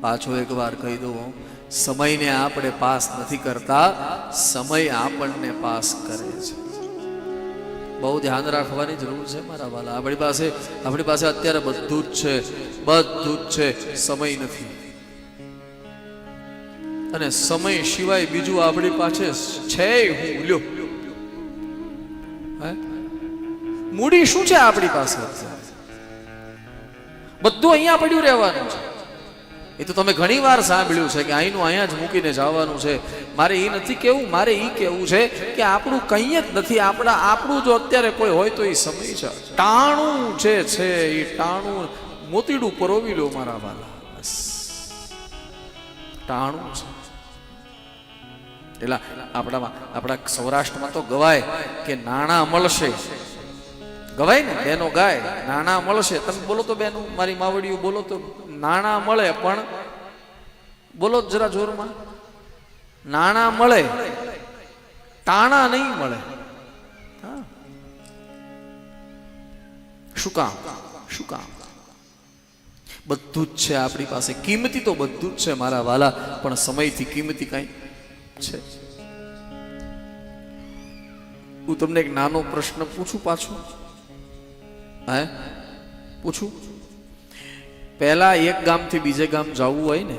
પાછો એકવાર કહી દઉં સમયને આપણે પાસ નથી કરતા, સમય આપણને પાસ કરે છે. બહુ ધ્યાન રાખવાની જરૂર છે મારા વાલા. આપણી પાસે આપણી પાસે અત્યારે બધું જ છે, બધું જ છે, સમય નથી. અને સમય સિવાય બીજું આપણી પાસે છે હું, લ્યો? મૂડી શું છે આપણી પાસે? બધું અહીંયા પડ્યું રહેવાનું છે. એ તો તમે ઘણી વાર સાંભળ્યું છે કે અહીંનું અહીંયા જ મૂકીને જવાનું છે. મારે એ નથી કેવું, મારે એ કેવું છે કે આપણું કંઈ જ નથી. આપણા, આપણું જો અત્યારે કોઈ હોય તો એ સમય છે. ટાણું જે છે એ ટાણું મોતીડું પરોવી લો મારા વાલા. ટાણું છે. એટલે આપણામાં, આપણા સૌરાષ્ટ્રમાં તો ગવાય કે નાણાં મળશે. ગવાય ને, બેનો ગાય, નાણાં મળશે. તમે બોલો તો બેનો, મારી માવડીઓ બોલો તો નાણાં મળે, પણ બોલો જરા જોરમાં. નાણાં મળે, તાણા નહીં મળે. શું કામ? શું કામ? બધું જ છે આપણી પાસે. કિંમતી તો બધું જ છે મારા વાલા, પણ સમયથી કિંમતી કાંઈ છે. હું તમને એક નાનો પ્રશ્ન પૂછું પાછું. હે? પૂછું? પહેલાં એક ગામથી બીજે ગામ જવું હોય ને,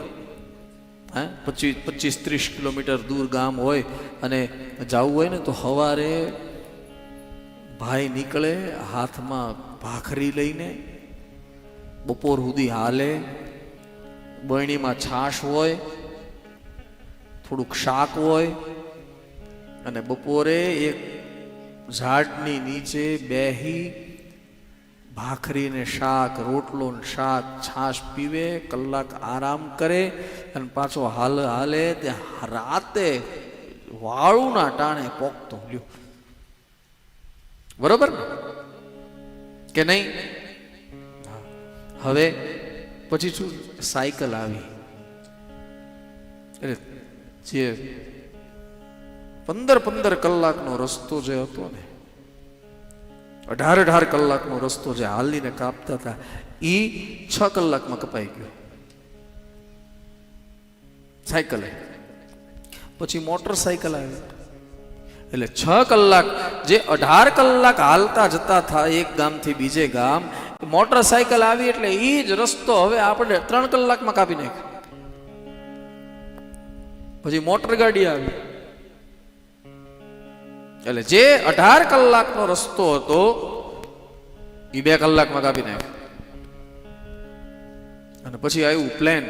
હે? પચીસ પચીસ ત્રીસ કિલોમીટર દૂર ગામ હોય અને જવું હોય ને, તો સવારે ભાઈ નીકળે, હાથમાં ભાખરી લઈને, બપોર સુધી હાલે, બરણીમાં છાશ હોય, થોડુંક શાક હોય, અને બપોરે એક ઝાડની નીચે બેહી ભાખરી ને શાક, રોટલો ને શાક, છાશ પીવે, કલાક આરામ કરે અને પાછો હાલ હાલે તે રાતે વાળું ના ટાણે પોકતો લ્યો. બરોબર ને? કે નહીં? હવે પછી શું? સાયકલ આવી. એટલે જે પંદર પંદર કલાકનો રસ્તો જે હતો ને અઢાર અઢાર કલાકનો રસ્તો જે હાલીને કાપતા હતા એ છ કલાકમાં કપાઈ ગયો. સાયકલે પછી મોટરસાયકલ આવી. એટલે છ કલાક, જે અઢાર કલાક હાલતા જતા હતા એક ગામથી બીજે ગામ, મોટરસાયકલ આવી એટલે એ જ રસ્તો હવે આપણે ત્રણ કલાકમાં કાપી નાખ્યો. પછી મોટર ગાડી આવી. એટલે જે અઢાર કલાકનો રસ્તો હતો એ બે કલાકમાં કાપી નાખ્યો. અને પછી આવ્યું પ્લેન,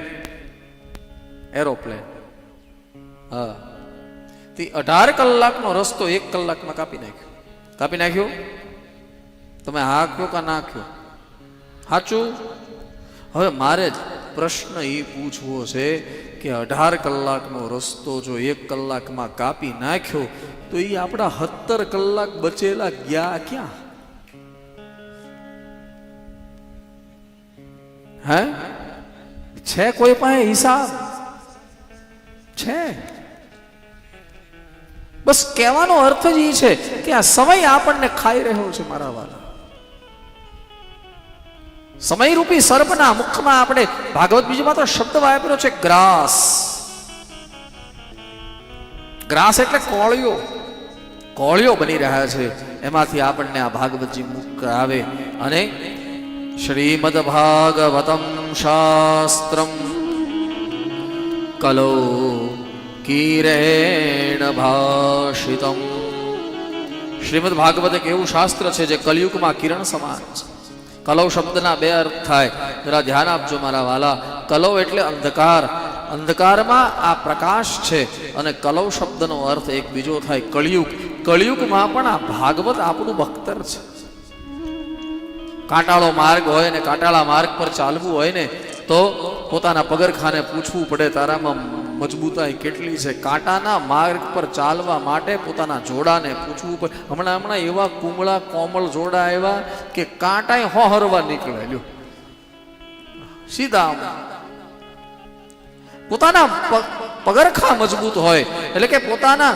એરોપ્લેન. હા. તે અઢાર કલાકનો રસ્તો એક કલાકમાં કાપી નાખ્યો. કાપી નાખ્યો? તમે હા કયો કે ના કયો સાચું હવે મારે જ પ્રશ્ન એ પૂછવો છે કે અઢાર કલાકનો રસ્તો જો એક કલાકમાં કાપી નાખ્યો, તો એ આપણા સત્તર કલાક બચેલા ગયા ક્યાં? હે? છે કોઈ પાસે હિસાબ? છે. બસ કહેવાનો અર્થ જ એ છે કે આ સમય આપણને ખાઈ રહ્યો છે મારા વાલા. સમયરૂપી સર્પના મુખમાં આપણે ભાગવત બીજમાં તો શબ્દ વાપર્યો છે ગ્રાસ. ગ્રાસ એટલે કોળિયો. કોળિયો બની રહ્યા છે. એમાંથી આપણને આ ભાગવતજી મુખ આવે અને શ્રીમદ ભાગવતમ શાસ્ત્રમ કલો કિરેણ ભાષિતમ. શ્રીમદ ભાગવત એક એવું શાસ્ત્ર છે જે કલયુગમાં કિરણ સમાન છે. કલવ શબ્દના બે અર્થ થાય. જરા ધ્યાન આપજો મારા વાલા. કલવ એટલે અંધકાર. અંધકારમાં આ પ્રકાશ છે અને કલવ શબ્દનો અર્થ એક બીજો થાય કળિયુગ. કળિયુગમાં પણ આ ભાગવત આપણું ભક્તર છે. કાંટાળો માર્ગ હોય ને કાંટાળા માર્ગ પર ચાલવું હોય ને, તો પોતાના પગરખાને પૂછવું પડે, તારામાં મજબૂતાઈ કેટલી છે? કાંટાના માર્ગ પર ચાલવા માટે પોતાના જોડાને પૂછવું પડે. હમણાં હમણાં એવા કુમળા કોમળ જોડા આવ્યા કે કાંટાએ હોહરવા નીકળે લ્યો. સીધા પોતાના પગરખા મજબૂત હોય. એટલે કે પોતાના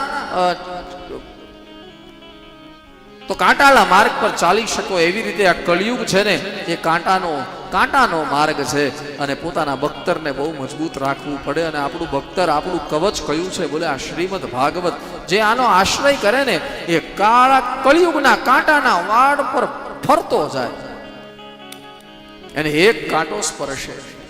તો કાંટાળા માર્ગ પર ચાલી શકો એવી રીતે આ કળિયુગ છે ને, એ કાંટાનો કાંટાનો માર્ગ છે અને પોતાના બખ્તરને બહુ મજબૂત રાખવું પડે અને આપણું બખ્તર આપણું કવચ કયું છે બોલે આ શ્રીમદ ભાગવત. જે આનો આશ્રય કરે ને, એ કાળા કળિયુગના કાંટાના વાડ પર ફરતો જાય. એને એક કાંટો સ્પર્શે.